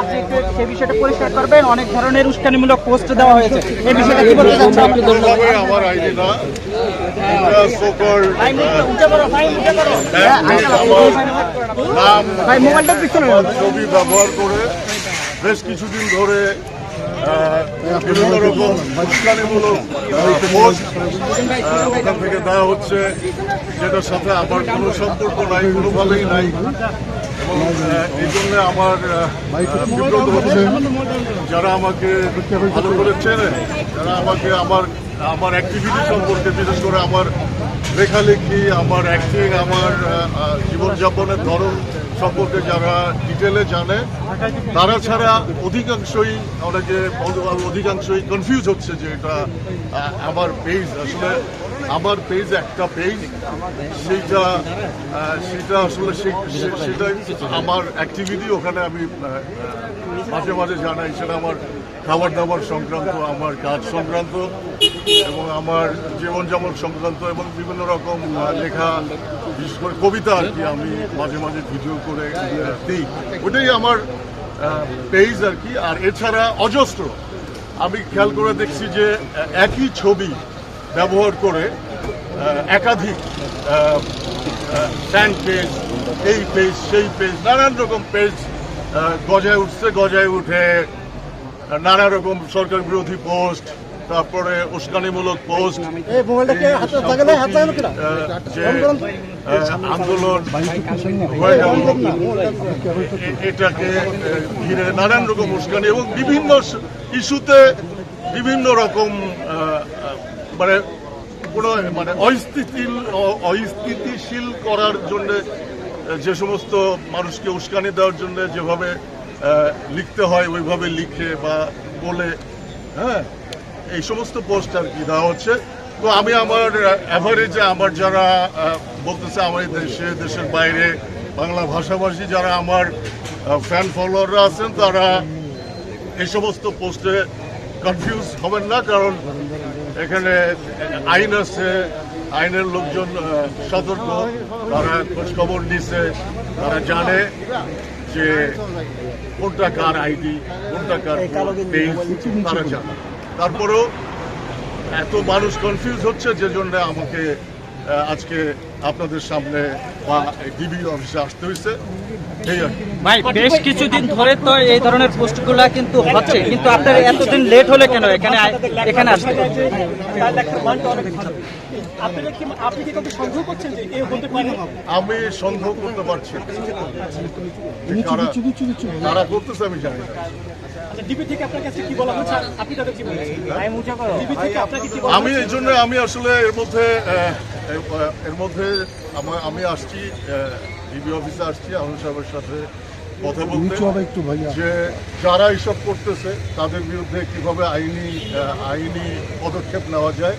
আপনি একটু সেই বিষয়টা পরিষ্কার করবেন। অনেক ধরনের উস্কানিমূলক পোস্ট দেওয়া হয়েছে। এই বিষয়টা কি বলতে চাচ্ছেন? আপনি আমার আইডি না হ্যাঁ, পিছনে রাখো। ছবি ব্যবহার করে বেশ কিছুদিন ধরে আহ, বিভিন্ন রকম উস্কানিমূলক পোস্ট ওখান থেকে দেওয়া হচ্ছে। যেটার সাথে আমার কোনো সম্পর্ক নাই কোনোভাবেই নাই। এবং এই জন্য আমার যারা আমাকে ভালো করে চেনে যারা আমাকে আমার আমার অ্যাক্টিভিটি সম্পর্কে, বিশেষ করে আমার লেখালেখি, আমার অ্যাক্টিং আমার জীবনযাপনের ধরন সম্পর্কে যারা ডিটেলে জানে, তারা ছাড়া অধিকাংশই, অনেকে অধিকাংশই কনফিউজ হচ্ছে যে এটা আমার পেজ আসলে আমার পেজ একটা পেজ সেইটা সেটা আসলে সেটাই আমার অ্যাক্টিভিটি ওখানে আমি মাঝে মাঝে জানাই, সেটা আমার খাবার দাবার সংক্রান্ত, আমার কাজ সংক্রান্ত, এবং আমার জীবনযাপন সংক্রান্ত, এবং বিভিন্ন রকম লেখা, বিশেষ করে কবিতা আর কি আমি মাঝে মাঝে ভিডিও করে দিই। ওটাই আমার পেজ আর কি। আর এছাড়া অজস্র। আমি খেয়াল করে দেখছি যে একই ছবি ব্যবহার করে একাধিক ফ্যান পেজ এই পেজ সেই পেজ নানান রকম পেজ গজায় উঠছে গজায় উঠে নানা রকম সরকার বিরোধী পোস্ট তারপরে উস্কানিমূলক পোস্ট আন্দোলন এটাকে ঘিরে নানান রকম উস্কানি এবং বিভিন্ন ইস্যুতে বিভিন্ন রকম মানে কোনো মানে অস্থিতিল, অ- অস্থিতিশীল করার জন্য যে সমস্ত মানুষকে উস্কানি দেওয়ার জন্য যেভাবে লিখতে হয়, ওইভাবে লিখে বা বলে হ্যাঁ এই সমস্ত পোস্ট আর কি দেওয়া হচ্ছে। তো আমি আমার অ্যাভারেজে আমার যারা বলতেছে আমার দেশে, দেশের বাইরে, বাংলা ভাষাভাষী যারা আমার ফ্যান ফলোয়াররা আছেন, তারা এই সমস্ত পোস্টে কনফিউজ হবেন না, কারণ এখানে আইন আছে, আইনের লোকজন সতর্ক, তারা খোঁজখবর নিচ্ছে তারা জানে যে কোনটা কার আইডি, কোনটা কার তারা জানে। তারপরেও এত মানুষ কনফিউজ হচ্ছে যে জন্য আমাকে আজকে আপনাদের সামনে বা ডিবি অফিসে আসতে হয়েছে। ভাই বেশ কিছুদিন ধরে তো এই ধরনের পোস্টগুলা কিন্তু হচ্ছে কিন্তু আপনার এতদিন লেট হলে কেন এখানে এখানে আসতে? আপনি কি আপনি কি কাউকে সন্দেহ করছেন যে এ হতে পারে? আমি সন্দেহ করতে পারছি কারা করতেছে আমি জানি। আচ্ছা ডিবি থেকে আপনার কাছে কি বলা হচ্ছে? আর আপনি তাদের কি বলেছেন? ডিবি থেকে আপনাকে কি বলা আমি এই জন্য আমি আসলে এর মধ্যে এর মধ্যে আমা- আমি আসছি ডিবি অফিসে আসছি আহমেদ সাহেবের সাথে কথা বলতে। যে যারা এইসব করতেছে তাদের বিরুদ্ধে কীভাবে আইনি আইনি পদক্ষেপ নেওয়া যায়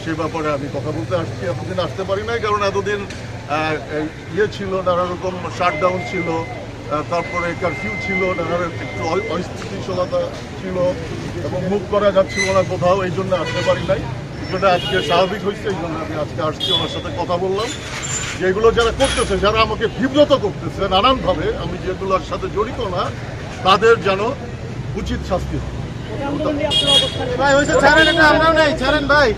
সে ব্যাপারে আমি কথা বলতে আসছি। এতদিন আসতে পারি নাই কারণ এতদিন ইয়ে ছিল নানা রকম শাটডাউন ছিল তারপরে কারফিউ ছিল নানা একটু অস্থিতিশীলতা ছিল এবং মুখ করা যাচ্ছিল না কোথাও এই জন্য আসতে পারি নাই। জন্য আজকে স্বাভাবিক হয়েছে এই জন্য আমি আজকে আসছি ওনার সাথে কথা বললাম। যে এগুলো যারা করতেছে যারা আমাকে বিব্রত করতেছে নানানভাবে আমি যেগুলোর সাথে জড়িত না তাদের যেন উচিত শাস্তি হয়। ভাই হয়েছে ছাড়েন এটা আমরাও নাই ছাড়েন ভাই।